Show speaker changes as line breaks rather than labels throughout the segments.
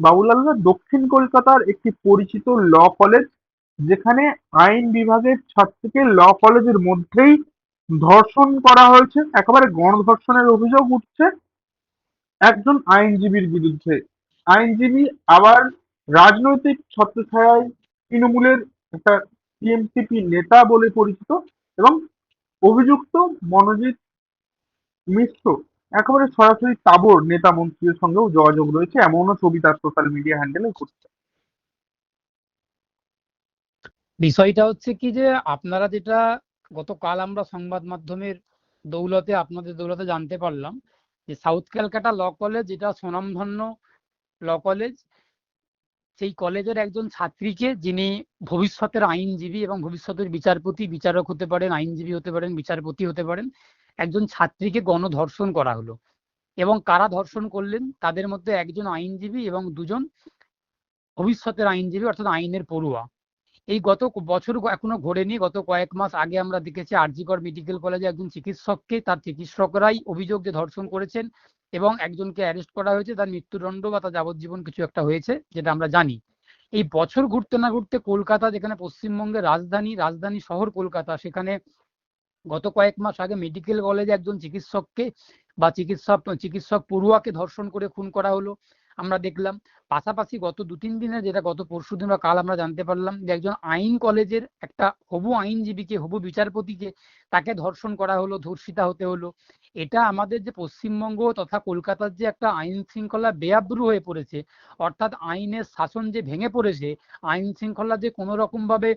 বাবুলালদা দক্ষিণ কলকাতার একটি পরিচিত ল কলেজ যেখানে আইন বিভাগের ছাত্রীকে ল কলেজের মধ্যেই ধর্ষণ করা হয়েছে। একেবারে গণধর্ষণের অভিযোগ উঠছে একজন আইনজীবীর বিরুদ্ধে। আইনজীবী আবার রাজনৈতিক ছত্রছায়ায় তৃণমূলের একটা টিএমসিপি নেতা বলে পরিচিত এবং অভিযুক্ত মনোজিৎ মিশ্র একেবারে সরাসরি তাবর নেতা মন্ত্রীর সঙ্গেও যোগাযোগ রয়েছে, এমনও ছবি তার সোশ্যাল মিডিয়া হ্যান্ডেলে করছে
বিষয়টা হচ্ছে কি যে, আপনারা যেটা গতকাল আমরা সংবাদ মাধ্যমের দৌলতে, আপনাদের দৌলতে জানতে পারলাম যে, সাউথ ক্যালকাটা ল কলেজ, যেটা স্বনামধন্য ল কলেজ, সেই কলেজের একজন ছাত্রীকে যিনি ভবিষ্যতের আইনজীবী এবং ভবিষ্যতের বিচারপতি, বিচারক হতে পারেন, আইনজীবী হতে পারেন, বিচারপতি হতে পারেন একজন ছাত্রীকে গণধর্ষণ করা হলো। এবং কারা ধর্ষণ করলেন? তাদের মধ্যে একজন আইনজীবী এবং দুজন ভবিষ্যতের আইনজীবী, অর্থাৎ আইনের পড়ুয়া। এই গত বছর এখনও ঘোরেনি। গত কয়েক মাস আগে আমরা দেখেছি আরজিকর মেডিকেল কলেজে একজন চিকিৎসককে, তার চিকিৎসকরাই অভিযোগ যে ধর্ষণ করেছেন এবং একজনকে অ্যারেস্ট করা হয়েছে। তার মৃত্যুদণ্ড বা তার যাবজ্জীবন কিছু একটা হয়েছে, যেটা আমরা জানি। এই বছর ঘুরতে না ঘুরতে কলকাতা, যেখানে পশ্চিমবঙ্গের রাজধানী রাজধানী শহর কলকাতা, সেখানে গত কয়েক মাস আগে মেডিকেল কলেজে একজন চিকিৎসককে বা চিকিৎসক চিকিৎসক পড়ুয়াকে ধর্ষণ করে খুন করা হলো। আমরা দেখলাম, পাশাপাশি গত দু তিন দিনে যেটা গত পরশু দিন বা কাল আমরা জানতে পারলাম যে একজন আইন কলেজের একটা হবু আইনজীবীকে, হবু বিচারপতিকে তাকে ধর্ষণ করা হলো, ধর্ষিতা হতে হলো। এটা আমাদের যে পশ্চিমবঙ্গ তথা কলকাতার যে একটা আইন শৃঙ্খলা বেআব্রু হয়ে পড়েছে, অর্থাৎ আইনের শাসন যে ভেঙে পড়েছে, আইন শৃঙ্খলা যে কোনো রকম ভাবে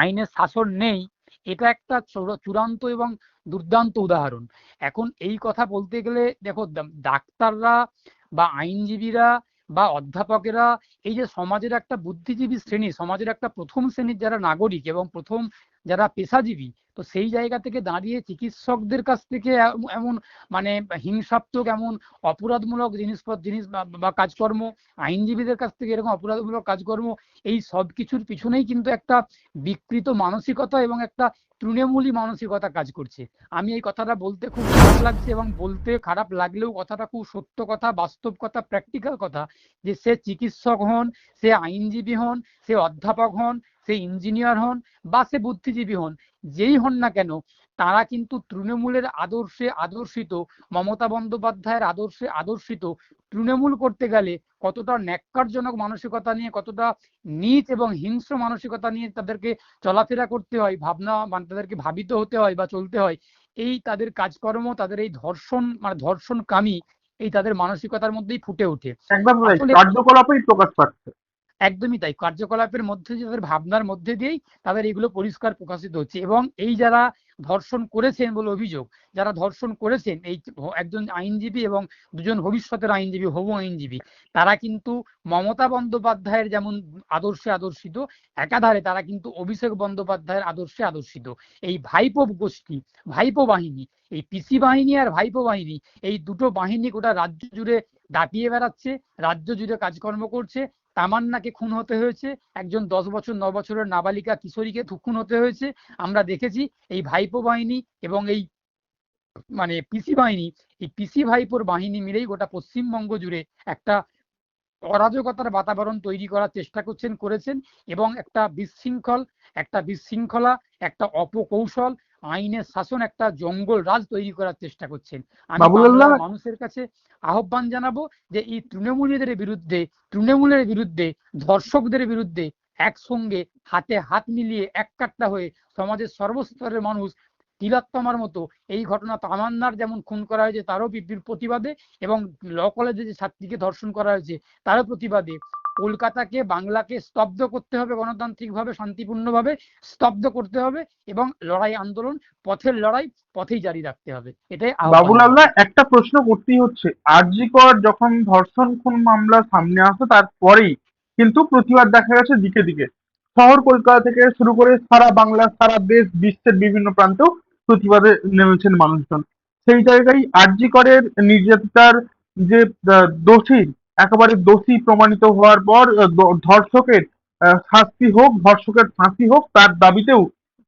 আইনের শাসন নেই এটা একটা চূড়- চূড়ান্ত এবং দুর্দান্ত উদাহরণ। এখন এই কথা বলতে গেলে দেখো ডাক্তাররা বা আইনজীবীরা বা অধ্যাপকেরা এই যে সমাজের একটা বুদ্ধিজীবী শ্রেণি, সমাজের একটা প্রথম শ্রেণির যারা নাগরিক এবং প্রথম যারা পেশাজীবী, তো সেই জায়গা থেকে দাঁড়িয়ে চিকিৎসকদের কাছ থেকে এমন মানে হিংসাত্মক, এমন অপরাধমূলক জিনিসপত্র জিনিস বা- কাজকর্ম, আইনজীবীদের কাছ থেকে এরকম অপরাধমূলক কাজকর্ম, এই সব কিছুর পিছনেই কিন্তু একটা বিকৃত মানসিকতা এবং একটা তৃণমূলী মানসিকতা কাজ করছে। আমি এই কথাটা বলতে খুব খারাপ লাগছে এবং বলতে খারাপ লাগলেও কথাটা খুব সত্য কথা, বাস্তব কথা প্র্যাকটিক্যাল কথা যে সে চিকিৎসক হন, সে আইনজীবী হন, সে অধ্যাপক হন সে ইঞ্জিনিয়ার হন বা সে বুদ্ধিজীবী হন যেই হন না কেন তারা কিন্তু তৃণমূলের আদর্শে আদর্শিত মমতা বন্দ্যোপাধ্যায়ের আদর্শে আদর্শিত তৃণমূল করতে গেলে কতটা ন্যাক্কারজনক মানসিকতা নিয়ে কতটা নীচ এবং হিংস্র মানসিকতা নিয়ে তাদেরকে চলাফেরা করতে হয় ভাবনা মানে তাদেরকে ভাবিত হতে হয় বা চলতে হয় এই তাদের কাজকর্ম তাদের এই ধর্ষণ মানে ধর্ষণকামী এই তাদের মানসিকতার মধ্যেই ফুটে ওঠে।
একদম কার্যকলাপেই প্রকাশ পাচ্ছে।
একদমই তাই। কার্যকলাপের মধ্যে তাদের ভাবনার মধ্যে দিয়েই তাদের এগুলো পরিষ্কার প্রকাশিত হচ্ছে এবং এই যারা ধর্ষণ করেছেন বলে অভিযোগ, যারা ধর্ষণ করেছেন, এই একজন আইনজীবী এবং দুজন ভবিষ্যতের আইনজীবী, হবু আইনজীবী, তারা কিন্তু মমতা বন্দ্যোপাধ্যায়ের যেমন আদর্শে আদর্শিত, একাধারে তারা কিন্তু অভিষেক বন্দ্যোপাধ্যায়ের আদর্শে আদর্শিত। এই ভাইপো গোষ্ঠী, ভাইপো বাহিনী, এই পিসি বাহিনী আর ভাইপো বাহিনী, এই দুটো বাহিনী গোটা রাজ্য জুড়ে দাপিয়ে বেড়াচ্ছে, রাজ্য জুড়ে কাজকর্ম করছে তামান্নাকে খুন হতে হয়েছে, একজন দশ বছর, ন বছরের নাবালিকা কিশোরীকে খুন হতে হয়েছে। আমরা দেখেছি এই ভাইপো বাহিনী এবং এই মানে পিসি বাহিনী, এই পিসি ভাইপোর বাহিনী মিলেই গোটা পশ্চিমবঙ্গ জুড়ে একটা অরাজকতার বাতাবরণ তৈরি করার চেষ্টা করছেন, করেছেন এবং একটা বিশৃঙ্খল, একটা বিশৃঙ্খলা, একটা অপকৌশল আইনের শাসন একটা জঙ্গল রাজ তৈরি করার চেষ্টা করছেন। আমি মানুষের কাছে আহ্বান জানাব যে এই তৃণমূলীদের বিরুদ্ধে তৃণমূলের বিরুদ্ধে ধর্ষকদের বিরুদ্ধে একসঙ্গে হাতে হাত মিলিয়ে এক কাট্টা হয়ে সমাজের সর্বস্তরের মানুষ তিলাত্তমার মতো এই ঘটনা তামান্নার যেমন খুন করা হয়েছে তারও প্রতিবাদে এবং ল কলেজে যে ছাত্রীকে ধর্ষণ করা হয়েছে তারও প্রতিবাদে কলকাতাকে, বাংলাকে স্তব্ধ করতে হবে, গণতান্ত্রিকভাবে, শান্তিপূর্ণভাবে স্তব্ধ করতে হবে এবং লড়াই আন্দোলন পথের লড়াই পথেই জারি রাখতে হবে। এটাই।
বাবুলালদা, একটা প্রশ্ন করতেই হচ্ছে। আরজিকর যখন ধর্ষণ খুন মামলা সামনে আসে, তারপরেই কিন্তু প্রতিবাদ দেখা গেছে দিকে দিকে। শহর কলকাতা থেকে শুরু করে সারা বাংলা, সারা দেশ, বিশ্বের বিভিন্ন প্রান্তেও প্রতিবাদে নেমেছেন মানুষজন। সেই জায়গায় আরজিকরের নির্যাতিতার যে দোষী একেবারে দোষী প্রমাণিত হওয়ার পর ধর্ষকের শাস্তি হোক, ধর্ষকের ফাঁসি হোক, তার দাবিতেও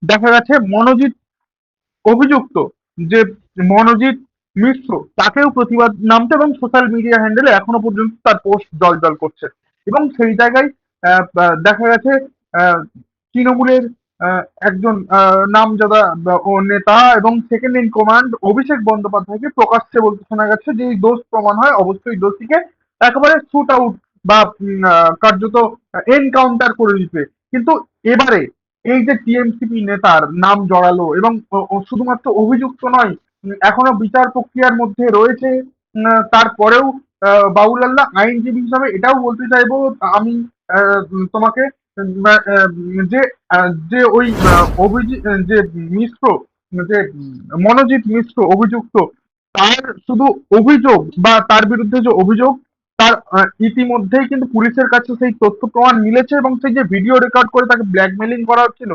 দেখা গেছে মনোজিৎ অভিযুক্ত, যে মনোজিৎ মিশ্র, তাকেও প্রতিবাদ নামতে এবং সোশ্যাল মিডিয়া হ্যান্ডেলে এখনও পর্যন্ত তার পোস্ট জল জল করছে। এবং সেই জায়গায় দেখা গেছে তৃণমূলের একজন নামজাদা ও নেতা এবং সেকেন্ড ইন কমান্ড অভিষেক বন্দ্যোপাধ্যায়কে প্রকাশ্যে বলতে শোনা গেছে যে দোষ প্রমাণ হয়, অবশ্যই দোষীকে একেবারে শুট আউট বা কার্যত এনকাউন্টার করে দিতে কিন্তু এবারে এই যে টিএমসিপি নেতার নাম জড়ালো এবং শুধুমাত্র অভিযুক্ত নয় এখনও বিচার প্রক্রিয়ার মধ্যে রয়েছে তারপরেও বাউল আল্লাহ আইনজীবী হিসাবে এটাও বলতে চাইব আমি তোমাকে যে যে ওই আহ, অভিজি- আহ, যে মিশ্র যে মনোজিৎ মিশ্র অভিযুক্ত তার শুধু অভিযোগ বা তার বিরুদ্ধে যে অভিযোগ তার ইতিমধ্যেই কিন্তু পুলিশের কাছে সেই তথ্য প্রমাণ মিলেছে এবং সেই যে ভিডিও রেকর্ড করে তাকে ব্ল্যাকমেলিং করা হচ্ছিল,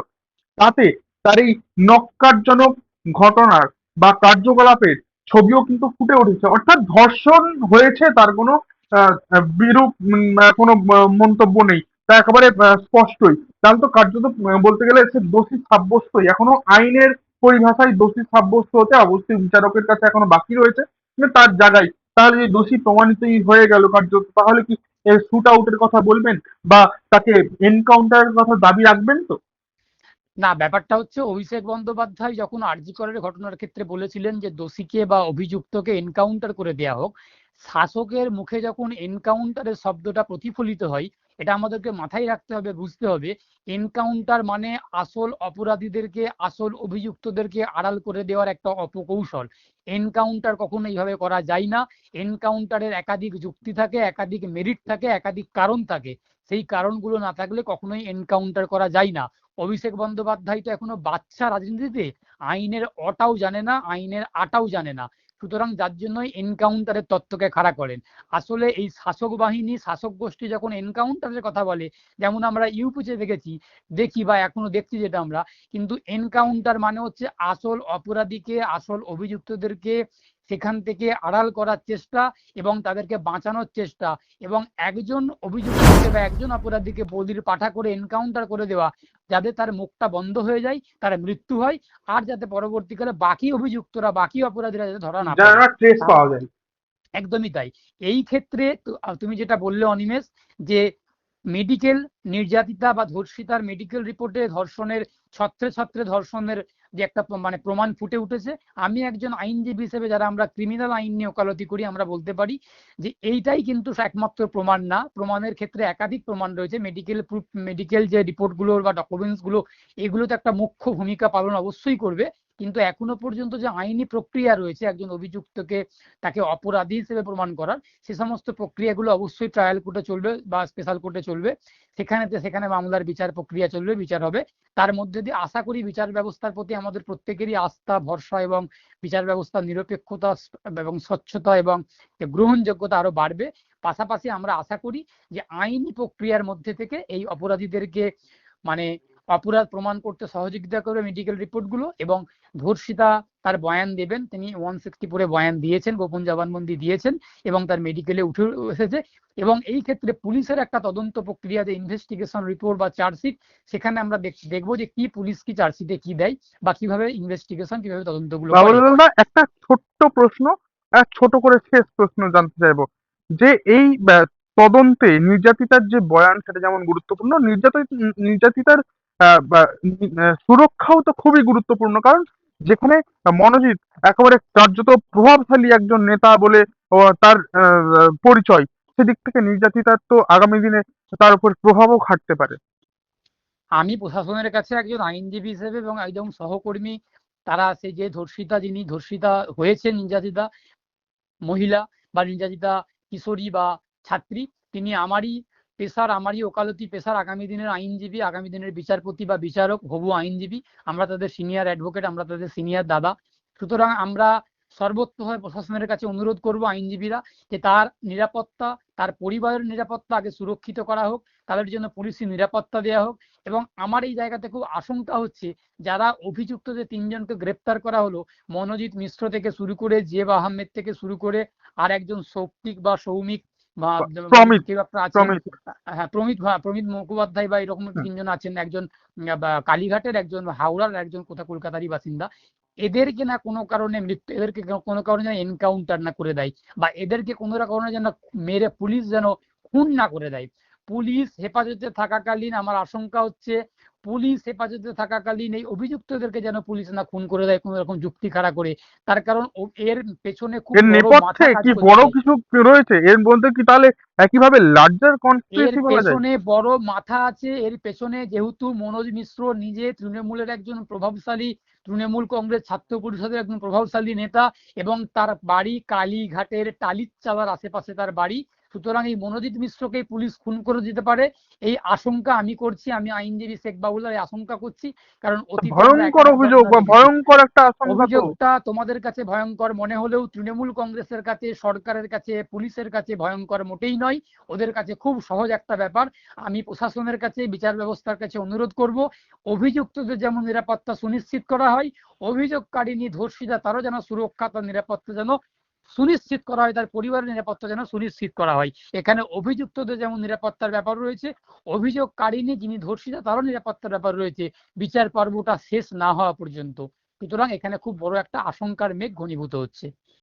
তাতে তার এই নক্কারজনক ঘটনার বা কার্যকলাপের ছবিও কিন্তু ফুটে উঠেছে। অর্থাৎ ধর্ষণ হয়েছে তার কোনো বিরূপ কোনো মন্তব্য নেই। তা একেবারে স্পষ্টই। তাহলে তো কার্যত বলতে গেলে সে দোষী সাব্যস্তই। এখনও আইনের পরিভাষায় দোষী সাব্যস্ত হতে অবশ্যই বিচারকের কাছে এখনও বাকি রয়েছে। তার জায়গায় তাহলে যে দোষী প্রমাণিতই হয়ে গেল কার্যত তাহলে কি শুট আউটের কথা বলবেন? বা তাকে এনকাউন্টারের কথা দাবি রাখবেন তো?
না, ব্যাপারটা হচ্ছে অভিষেক বন্দ্যোপাধ্যায় যখন আরজি করের ঘটনার ক্ষেত্রে বলেছিলেন যে দোষীকে বা অভিযুক্তকে এনকাউন্টার করে দেয়া হোক, শাসকের মুখে যখন এনকাউন্টারের শব্দটা প্রতিফলিত হয় এটা আমাদেরকে মাথায় রাখতে হবে, বুঝতে হবে। এনকাউন্টার মানে আসল অপরাধীদেরকে, আসল অভিযুক্তদেরকে আড়াল করে দেওয়ার একটা অপকৌশল। এনকাউন্টার কখনো এইভাবে করা যায় না। এনকাউন্টারের একাধিক যুক্তি থাকে, একাধিক মেরিট থাকে, একাধিক কারণ থাকে। সেই কারণগুলো না থাকলে কখনোই এনকাউন্টার করা যায় না। অভিষেক বন্দ্যোপাধ্যায় তো এখনও বাচ্চা রাজনীতিতে। আইনের অটাও জানে না, আইনের আটাও জানে না। সুতরাং যার জন্যই এনকাউন্টারের তত্ত্বকে খাড়া করেন। আসলে এই শাসক বাহিনী, শাসক গোষ্ঠী যখন এনকাউন্টারের কথা বলে, যেমন আমরা ইউপিতে দেখেছি, দেখি বা এখনও দেখছি যেটা আমরা, কিন্তু এনকাউন্টার মানে হচ্ছে আসল অপরাধীকে, আসল অভিযুক্তদেরকে সেখান থেকে আড়াল করার চেষ্টা এবং তাদেরকে বাঁচানোর চেষ্টা এবং একজন অভিযুক্তকে বা একজন অপরাধীকে বদির পাঠা করে এনকাউন্টার করে দেওয়া যাতে তার মুখটা বন্ধ হয়ে যায় তার মৃত্যু হয় আর যাতে পরবর্তীকালে বাকি অভিযুক্তরা বাকি অপরাধীরা যাতে ধরা না
পাওয়া যায়।
একদমই তাই। এই ক্ষেত্রে তুমি যেটা বললে অনিমেষ যে মেডিকেল নির্যাতিতা বা ধর্ষিতার মেডিকেল রিপোর্টে ধর্ষণের, ছত্রে ছত্রে ধর্ষণের যে একটা মানে প্রমাণ ফুটে উঠেছে, আমি একজন আইনজীবী হিসেবে যারা আমরা ক্রিমিনাল আইন নিয়ে ওকালতি করি, আমরা বলতে পারি যে এইটাই কিন্তু একমাত্র প্রমাণ না। প্রমাণের ক্ষেত্রে একাধিক প্রমাণ রয়েছে। মেডিকেল প্রুফ মেডিকেল যে রিপোর্টগুলো বা ডকুমেন্টসগুলো এগুলো তো একটা মুখ্য ভূমিকা পালন অবশ্যই করবে। কিন্তু এখনও পর্যন্ত যে আইনি প্রক্রিয়া রয়েছে, একজন অভিযুক্তকে তাকে অপরাধী হিসেবে প্রমাণ করার, সে সমস্ত প্রক্রিয়াগুলো অবশ্যই ট্রায়াল কোর্টে চলবে বা স্পেশাল কোর্টে চলবে। সেখানে সেখানে মামলার বিচার প্রক্রিয়া চলবে, বিচার হবে। তার মধ্যে দিয়ে আশা করি বিচার ব্যবস্থার প্রতি আমাদের প্রত্যেকেরই আস্থা, ভরসা এবং বিচার ব্যবস্থার নিরপেক্ষতা এবং স্বচ্ছতা এবং গ্রহণযোগ্যতা আরও বাড়বে। পাশাপাশি আমরা আশা করি যে আইনি প্রক্রিয়ার মধ্যে থেকে এই অপরাধীদেরকে মানে অপরাধ প্রমাণ করতে সহযোগিতা করবে মেডিকেল রিপোর্টগুলো এবং ধর্ষিতা তার বয়ান দেবেন। তিনি ওয়ান সিক্সটি ফোরে বয়ান দিয়েছেন, গোপন জবানবন্দি দিয়েছেন এবং তার মেডিকেলে উঠে এসেছে এবং এই ক্ষেত্রে পুলিশের একটা তদন্ত প্রক্রিয়া যে ইনভেস্টিগেশন রিপোর্ট বা চার্জশিট সেখানে আমরা দেখ- দেখব যে কি পুলিশ কি চার্জশিটে কি দেয় বা কীভাবে ইনভেস্টিগেশন কীভাবে তদন্তগুলো
একটা ছোট্ট প্রশ্ন ছোট করে শেষ প্রশ্ন জানতে চাইব। যে এই তদন্তে নির্যাতিতার যে বয়ান, সেটা যেমন গুরুত্বপূর্ণ নির্যাতিত নির্যাতিতার সুরক্ষাও তো খুবই গুরুত্বপূর্ণ। কারণ যেখানে মনোজিৎ একেবারে কার্যত প্রভাবশালী একজন নেতা বলে তার পরিচয়, সেদিক থেকে নির্যাতিতার তো আগামী দিনে তার উপর প্রভাবও খাটতে পারে।
আমি প্রশাসনের কাছে একজন আইনজীবী হিসেবে এবং একজন সহকর্মী, তারা সেই যে ধর্ষিতা, যিনি ধর্ষিতা হয়েছে নির্যাতিতা মহিলা বা নির্যাতিতা কিশোরী বা ছাত্রী, তিনি আমারই পেশার আমারই ওকালতি পেশার আগামী দিনের আইনজীবী, আগামী দিনের বিচারপতি বা বিচারক, হবু আইনজীবী। আমরা তাদের সিনিয়র অ্যাডভোকেট, আমরা তাদের সিনিয়র দাদা। সুতরাং আমরা সর্বত্রভাবে প্রশাসনের কাছে অনুরোধ করব আইনজীবীরা যে তার নিরাপত্তা, তার পরিবারের নিরাপত্তা আগে সুরক্ষিত করা হোক, তাদের জন্য পুলিশি নিরাপত্তা দেওয়া হোক। এবং আমার এই জায়গাতে খুব আশঙ্কা হচ্ছে, যারা অভিযুক্ত যে তিনজনকে গ্রেপ্তার করা হলো, মনোজিৎ মিশ্র থেকে শুরু করে জেব আহমেদ থেকে শুরু করে আর একজন সৌপ্তিক বা সৌমিক বা হ্যাঁ প্রমিত প্রমিত মুখোপাধ্যায় বা এরকম তিনজন আছেন একজন কালীঘাটের একজন হাওড়ার একজন কোথা কলকাতারই বাসিন্দা এদেরকে না কোনো কারণে মৃত্যু এদেরকে কোনো- কারণে এনকাউন্টার না করে দেয় বা এদেরকে কোনো কারণে যেন মেরে পুলিশ যেন খুন না করে দেয়। পুলিশ হেফাজতে থাকাকালীন আমার আশঙ্কা হচ্ছে পুলিশ হেফাজতে থাকাকালীন এই অভিযুক্তদেরকে যেন পুলিশ না খুন করে দেয় কোনো রকম যুক্তি খাড়া করে তার কারণ এর পেছনে খুব বড় মাথা
নেপথ্যে কি বড় কিছু রয়েছে? এর মধ্যে কি তাহলে একইভাবে লার্জার কনস্পিরেসি বলা যায়?
পেছনে বড় মাথা আছে এর পেছনে যেহেতু মনোজ মিশ্র নিজে তৃণমূলের একজন প্রভাবশালী তৃণমূল কংগ্রেস ছাত্র পরিষদের একজন প্রভাবশালী নেতা এবং তার বাড়ি কালীঘাটের টালির চালার আশেপাশে তার বাড়ি। সুতরাং এই মনোজিৎ মিশ্রকেই পুলিশ খুন করে দিতে পারে। এই আশঙ্কা আমি করছি আমি আইনজীবী শেখ বাবুলার আশঙ্কা করছি। কারণ
ভয়ঙ্কর অভিযোগ। ভয়ঙ্কর একটা
অভিযোগটা তোমাদের কাছে ভয়ঙ্কর মনে হলেও তৃণমূল কংগ্রেসের কাছে সরকারের কাছে পুলিশের কাছে ভয়ঙ্কর মোটেই নয়। ওদের কাছে খুব সহজ একটা ব্যাপার। আমি প্রশাসনের কাছে বিচার ব্যবস্থার কাছে অনুরোধ করব। অভিযুক্তদের যেমন নিরাপত্তা সুনিশ্চিত করা হয়। অভিযোগকারিনী ধর্ষিতা, তারও যেন সুরক্ষা, তার নিরাপত্তা যেন সুনিশ্চিত করা হয়, তার পরিবারের নিরাপত্তা যেন সুনিশ্চিত করা হয়। এখানে অভিযুক্তদের যেমন নিরাপত্তার ব্যাপার রয়েছে, অভিযোগকারিনী যিনি ধর্ষিতা, তারও নিরাপত্তার ব্যাপার রয়েছে। বিচার পর্বটা শেষ না হওয়া পর্যন্ত। সুতরাং এখানে খুব বড় একটা আশঙ্কার মেঘ ঘনীভূত হচ্ছে।